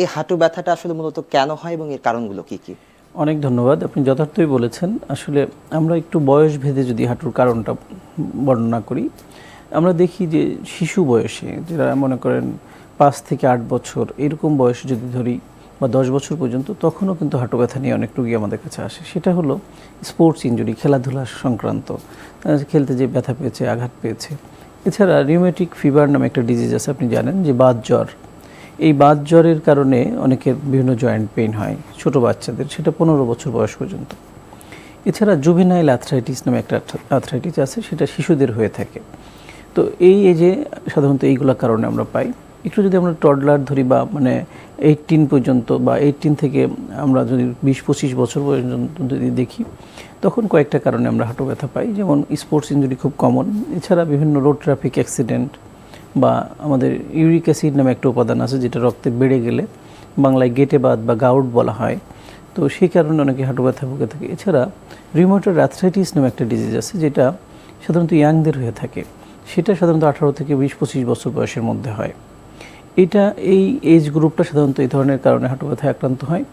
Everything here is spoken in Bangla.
এই হাঁটু ব্যথাটা আসলে মূলত কেন হয় এবং এর কারণগুলো কি কি? অনেক ধন্যবাদ, আপনি যথার্থই বলেছেন। আসলে আমরা একটু বয়স ভেদে যদি হাঁটুর কারণটা বর্ণনা করি, আমরা দেখি যে শিশু বয়সে যারা মনে করেন পাঁচ থেকে আট বছর, এরকম বয়স যদি ধরি বা দশ বছর পর্যন্ত, তখনও কিন্তু হাঁটু ব্যথা নিয়ে অনেক রুগী আমাদের কাছে আসে। সেটা হলো স্পোর্টস ইঞ্জুরি খেলাধুলা সংক্রান্ত। খেলতে যে ব্যথা পেয়েছে, আঘাত পেয়েছে। এছাড়া রিউমেটিক ফিভার নামে একটা ডিজিজ আছে, আপনি জানেন, যে বাত জ্বর। এই বাত জ্বরের কারণে অনেকের বিভিন্ন জয়েন্ট পেইন হয়, ছোট বাচ্চাদের, সেটা পনেরো বছর বয়স পর্যন্ত। এছাড়া জুভেনাইল অ্যাথরাইটিস নামে একটা অ্যাথরাইটিস আছে, সেটা শিশুদের হয়ে থাকে। তো এই এজে সাধারণত এইগুলোর কারণে আমরা পাই। একটু যদি আমরা টডলার ধরি বা মানে এইটিন পর্যন্ত বা এইটিন থেকে আমরা যদি বিশ, পঁচিশ বছর পর্যন্ত যদি দেখি, তখন কয়েকটা কারণে আমরা হাঁটু ব্যথা পাই। যেমন স্পোর্টস ইঞ্জুরি খুব কমন এছাড়া বিভিন্ন রোড ট্রাফিক অ্যাক্সিডেন্ট বা আমাদের ইউরিক অ্যাসিড নামে একটা উপাদান আছে যেটা রক্তে বেড়ে গেলে বাংলায় গেটে বাদ বা গাউট বলা হয়। তো সেই কারণে অনেকে হাঁটু ব্যথা ভুগে থাকে। এছাড়া রিমোটার অ্যাথরাইটিস নামে একটা ডিজিজ আছে যেটা সাধারণত ইয়াংদের হয়ে থাকে। সেটা সাধারণত আঠারো থেকে বিশ, পঁচিশ বছর বয়সের মধ্যে হয়। এটা এই এজ গ্রুপটা সাধারণত এই ধরনের কারণে হাঁটু ব্যথায় আক্রান্ত হয়।